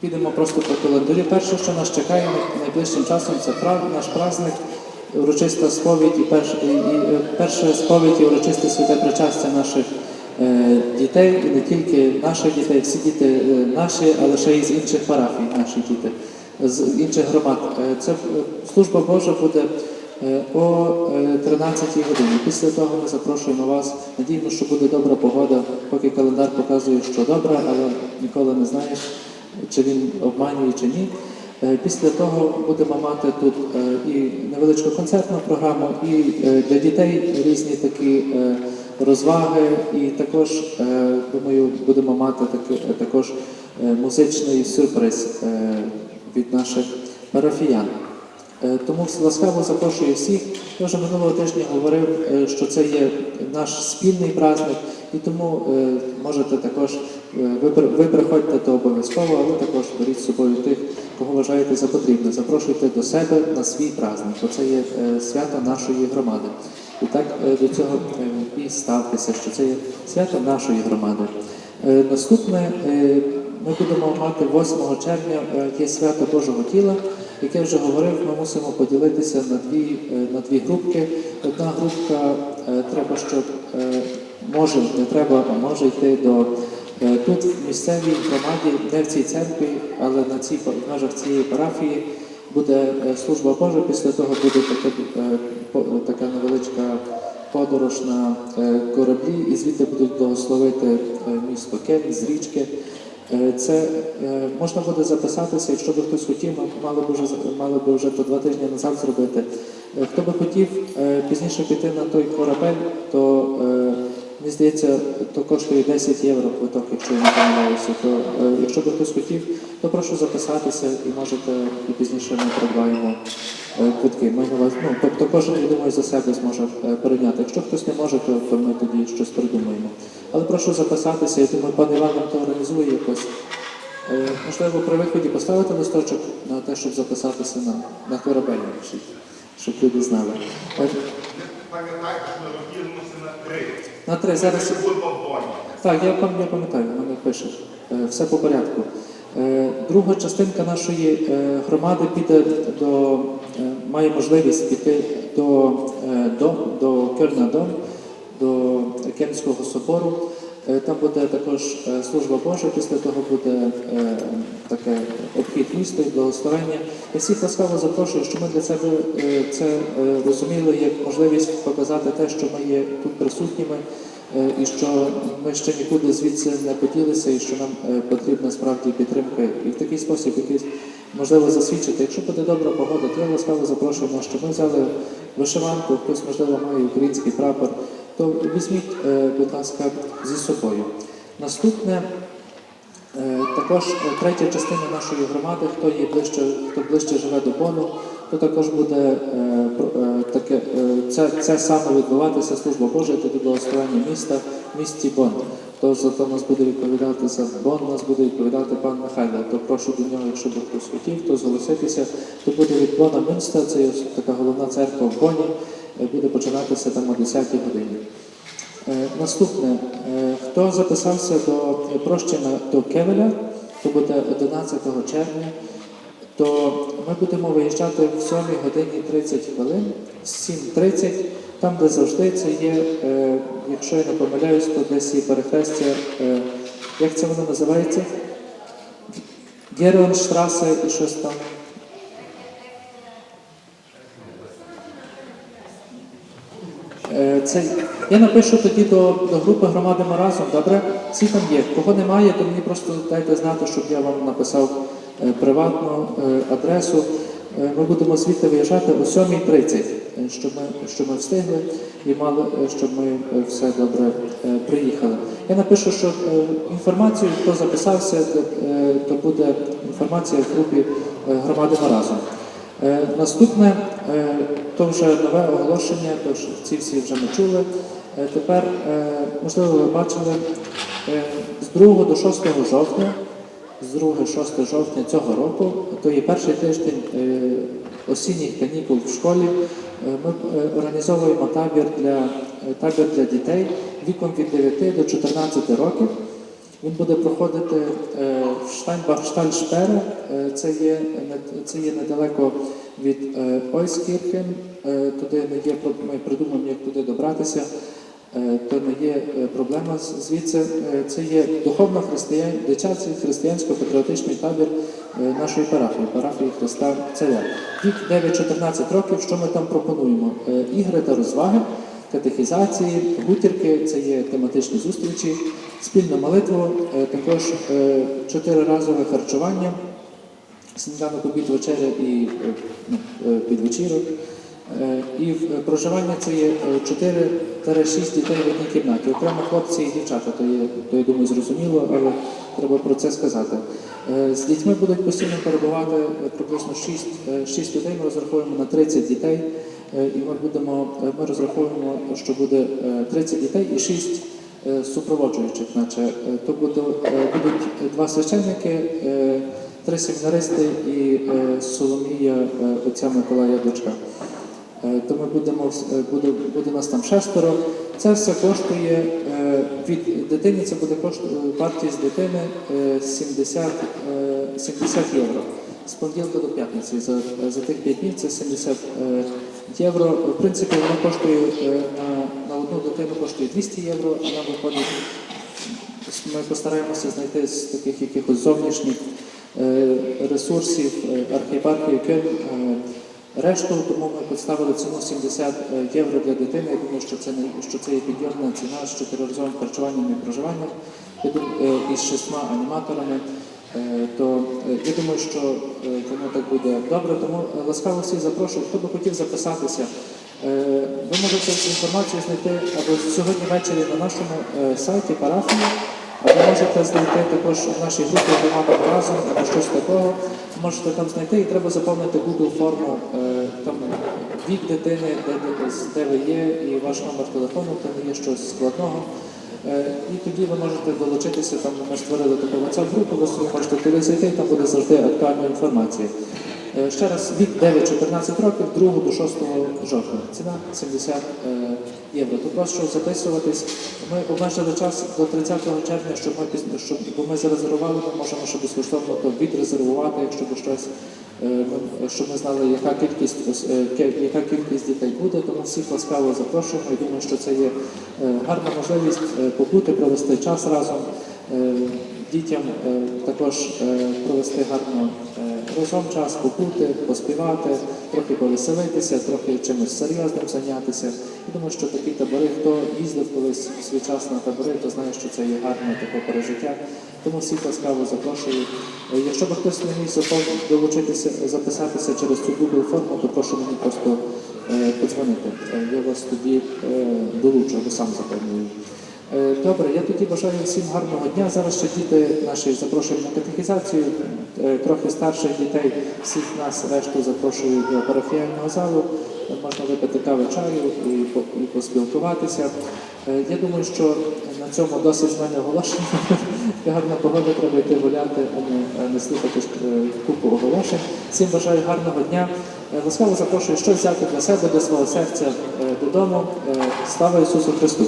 Підемо просто по календарю. Перше, що нас чекає найближчим часом, це наш праздник, урочиста сповідь і, е, перша сповідь і урочисте святе причастя наших е, дітей, і не тільки наших дітей, всі діти е, наші, але ще й з інших парафій наші діти, з інших громад. Це служба Божа буде о е, 13 годині. Після того ми запрошуємо вас. Надіємо, що буде добра погода, поки календар показує, що добре, але ніколи не знаєш чи він обманює, чи ні. Е, Після того будемо мати тут е, і невеличку концертну програму, і е, для дітей різні такі розваги, і також, думаю, будемо мати також музичний сюрприз від наших парафіян. Тому ласкаво запрошую всіх. Я вже минулого тижня говорив, що це є наш спільний праздник, і тому можете також, ви, при- ви приходьте то обов'язково, а ви також беріть з собою тих, кого вважаєте за потрібне. Запрошуйте до себе на свій праздник, бо це є е, свято нашої громади. І так е, до цього е, і ставтеся, що це є свято нашої громади. Е, Наступне е, ми будемо мати 8 червня е, є свято Божого тіла, яке вже говорив, ми мусимо поділитися на дві, е, на дві групки. Одна групка е, треба, щоб е, може, не треба, а може йти до е, тут в місцевій громаді, не в цій церкві, але на цій в межах цієї парафії буде е, служба Божа. Після того буде таке, е, така невеличка подорож на е, кораблі, і звідти будуть благословити е, місто Кельн з річки. Е, Це е, можна буде записатися, якщо би хтось хотів, ми мали б вже мали б вже то два тижні назад зробити. Е, Хто би хотів е, пізніше піти на той корабель, то е, мені здається, то коштує 10 євро квиток, якщо я не помиляюся. То е, якщо би хтось хотів, то прошу записатися і можете і пізніше ми придбаємо е, квитки. Ми на вас, ну, тобто кожен, я думаю, за себе зможе е, перейняти. Якщо хтось не може, то, то ми тоді щось придумаємо. Але прошу записатися, я думаю, пан Іван нам то організує якось. Можливо, при виході поставити листочок на те, щоб записатися на, на корабель, щоб, люди знали. Пам'ятайте, що ми розділимося на три. На три зараз. Так, я пам'ятаю, мене пише. Е, Все по порядку. Е, Друга частинка нашої е, громади піде до, має можливість піти до, до, до Кельна Дом, до Кельнського собору. Е, Там буде також е, служба Божа, після того буде е, таке обхід міста і благословення. Я всіх ласкаво запрошую, що ми для себе це розуміли як можливість показати те, що ми є тут присутніми. І що ми ще нікуди звідси не поділися, і що нам потрібна справді підтримка. І в такий спосіб якийсь можливо засвідчити. Якщо буде добра погода, то я ласкаво запрошуємо, що ми взяли вишиванку, хтось, можливо, має український прапор, то візьміть, е, будь ласка, зі собою. Наступне. Е, Також е, третя частина нашої громади, хто є ближче, хто ближче живе до Бону, то також буде таке, це, це саме відбуватися служба Божа та до благословення міста в місті Бон. То за то нас буде відповідати за Бон, нас буде відповідати пан Михайло. То прошу до нього, якщо би хтось хотів, то зголоситися, то буде від Бона Мюнста, це така головна церква в Боні, буде починатися там о 10 годині. Е, Наступне, Е, хто записався до прощення до Кевеля, то буде 11 червня, то ми будемо виїжджати в 7 годині 30 хвилин, з 7.30, там, де завжди це є, е, якщо я не помиляюсь, то десь є перехрестя, е, як це воно називається? Геренштрасе і щось там. Це, я напишу тоді до, до групи громади ми разом, добре? Всі там є. Кого немає, то мені просто дайте знати, щоб я вам написав е, приватну е, адресу. Е, ми будемо звідти виїжджати о 7.30, е, щоб ми, щоб ми встигли і мали, е, щоб ми е, все добре е, приїхали. Я напишу, що е, інформацію, хто записався, е, то буде інформація в групі е, громади ми разом. Е, Наступне е, то вже нове оголошення, тож ці всі вже ми чули. Е, Тепер, можливо, ви бачили, з 2 до 6 жовтня, з 2-6 жовтня цього року, то є перший тиждень осінніх канікул в школі. Ми організовуємо табір для, табір для дітей віком від 9 до 14 років. Він буде проходити е, в Штайнбах Штальшпере. Е, Це є, це є недалеко від е, Ойскірхен. Туди не є ми придумаємо, як туди добратися. То не є проблема звідси. Це є духовно християн, дитячий християнсько-патріотичний табір нашої парафії, парафії Христа Царя. Вік 9-14 років. Що ми там пропонуємо? Ігри та розваги катехізації, гутірки, це є тематичні зустрічі, спільну молитву, е, також е, чотириразове харчування, сніданок, обід, вечеря і е, ну, підвечірок. І проживання це є 4-6 дітей в одній кімнаті. Окремо хлопці і дівчата, то є, то я думаю, зрозуміло, але треба про це сказати. З дітьми будуть постійно перебувати приблизно 6, 6 людей. Ми розраховуємо на 30 дітей. Е, І ми будемо, е, ми розраховуємо, що буде е, 30 дітей і 6 е, супроводжуючих. Наче Е, то буде, е, будуть два священники, е, три семінаристи і е, Соломія е, отця Миколая дочка. Е, То ми будемо е, буде, буде нас там шестеро. Це все коштує е, від дитини. Це буде партії дитини е, 70, е, 70 євро. З понеділка до п'ятниці. За, за тих 5 днів це 70 е, євро. В принципі, воно коштує е, на, на одну дитину коштує 200 євро, а нам виходить. Ми постараємося знайти з таких якихось зовнішніх е, ресурсів е, архіпарків е, Решту, тому ми поставили ціну 70 євро для дитини. Я думаю, що це не що це є підйомна ціна з чотириразовим харчуванням і проживанням із шістьма аніматорами. Е, То е, я думаю, що е, воно так буде добре. Тому е, ласкаво всіх запрошую, хто би хотів записатися. Е, Ви можете цю інформацію знайти або сьогодні ввечері на нашому е, сайті парафії, або можете знайти також в нашій групі громада разом або щось такого. Можете там знайти і треба заповнити Google форму, е, там вік дитини, де, де, ви є, і ваш номер телефону, не є щось складного. Е, І тоді ви можете долучитися, там ми створили таку WhatsApp групу, ви можете туди зайти, там буде завжди актуальна інформація. Е, Ще раз, вік 9-14 років, 2 до 6 жовтня. Ціна 70 е, євро. Тут прошу записуватись. Ми обмежили час до 30 червня, щоб ми щоб бо ми зарезервували, ми можемо ще безкоштовно то відрезервувати, якщо щось. Е, Щоб ми знали, яка кількість е, яка кількість дітей буде, тому всіх ласкаво запрошуємо. Я думаю, що це є е, гарна можливість побути, провести час разом. Дітям також провести гарно разом час, побути, поспівати, трохи повеселитися, трохи чимось серйозним зайнятися. Я думаю, що такі табори, хто їздив колись в свій час на табори, то знає, що це є гарне таке пережиття. Тому всіх ласкаво запрошую. Е, Якщо б хтось не міг долучитися, записатися через цю Google форму, то прошу мені просто е, подзвонити. Е, Я вас тоді долучу або сам заповнюю. Е, Добре, я тоді бажаю всім гарного дня. Зараз ще діти наші запрошуємо на катехізацію. Е, Трохи старших дітей, всіх нас решту запрошую до парафіального залу. Можна випити кави чаю і, поспілкуватися. Е, Я думаю, що на цьому досить з мене оголошення. Гарна погода, треба йти гуляти, а не, не слухати купу оголошень. Всім бажаю гарного дня. Ласкаво запрошую щось взяти для себе, для свого серця додому. Слава Ісусу Христу!